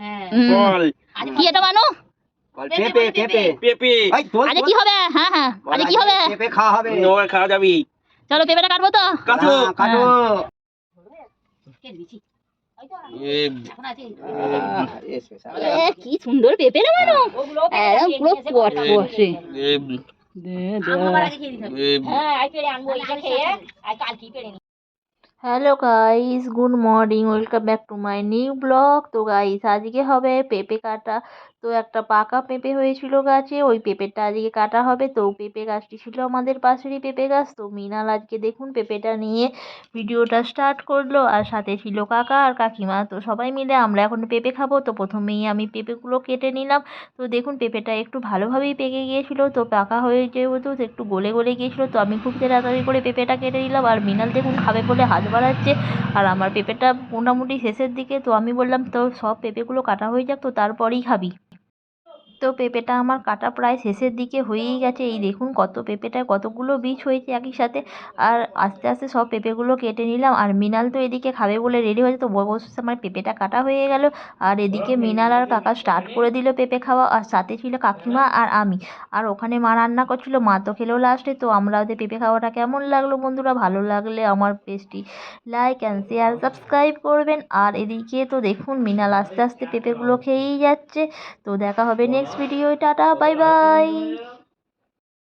হ্যাঁ। হুম। ফল আজ কি এটা মানো পেঁপে পেঁপে পেঁপে। এই কি হবে? হ্যাঁ হ্যাঁ। আজকে কি হবে? পেঁপে খাওয়া হবে। নোয়ার খাওয়া যাবি চলো পেঁপেটা কাটবো তো? কাটো। হ্যাঁ, কাটো। এ, কি সুন্দর পেঁপে না মানো একদম পুরো পট বসে হ্যাঁ আজ পেড়ে আনব এটা খেয়ে আর পেড়ে hello guys good morning welcome back to my new blog তো গাইস আজকে হবে পেঁপে কাটা। তো একটা পাকা পেঁপে হয়েছিল গাছে, ওই পেঁপেটা আজকে কাটা হবে। তো পেঁপে গাছটি ছিল আমাদের পাশেরই পেঁপে গাছ। তো মিনাল আজকে দেখুন পেঁপেটা নিয়ে ভিডিওটা স্টার্ট করল। আর সাথে ছিল কাকা আর কাকিমা। তো সবাই মিলে আমরা এখন পেঁপে খাব। তো প্রথমেই আমি পেঁপেগুলো কেটে নিলাম। তো দেখুন পেঁপেটা একটু ভালোভাবেই পেকে গিয়েছিল। তো পাকা হয়ে যেহেতু একটু গলে গলে গিয়েছিল, তো আমি খুব তাড়াতাড়ি করে পেঁপেটা কেটে নিলাম। আর মিনাল দেখুন খাবে বলে হাত বাড়াচ্ছে। আর আমার পেঁপেটা মোটামুটি শেষের দিকে। তো আমি বললাম, তো সব পেঁপেগুলো কাটা হয়ে যাক, তো তারপরেই খাবি। তো পেঁপেটা আমার কাটা প্রায় শেষের দিকে হয়েই গেছে। এই দেখুন কত পেঁপেটা, কতগুলো বীজ হয়েছে একই সাথে। আর আস্তে আস্তে সব পেঁপেগুলো কেটে নিলাম। আর মিনাল তো এদিকে খাবে বলে রেডি হয়েছে। তো অবশেষে আমার পেঁপেটা কাটা হয়ে গেল। আর এদিকে মিনাল আর কাকা স্টার্ট করে দিল পেঁপে খাওয়া। আর সাথে ছিল কাকিমা আর আমি। আর ওখানে মা রান্না করছিল, মা তো খেলো লাস্টে তো আমরা ওদের পেঁপে খাওয়াটা কেমন লাগল বন্ধুরা? ভালো লাগলে আমার পেজটি লাইক অ্যান্ড শেয়ার সাবস্ক্রাইব করবেন। আর এদিকে তো দেখুন মিনাল আস্তে আস্তে পেঁপেগুলো খেয়েই যাচ্ছে। তো দেখা হবে next video tata bye bye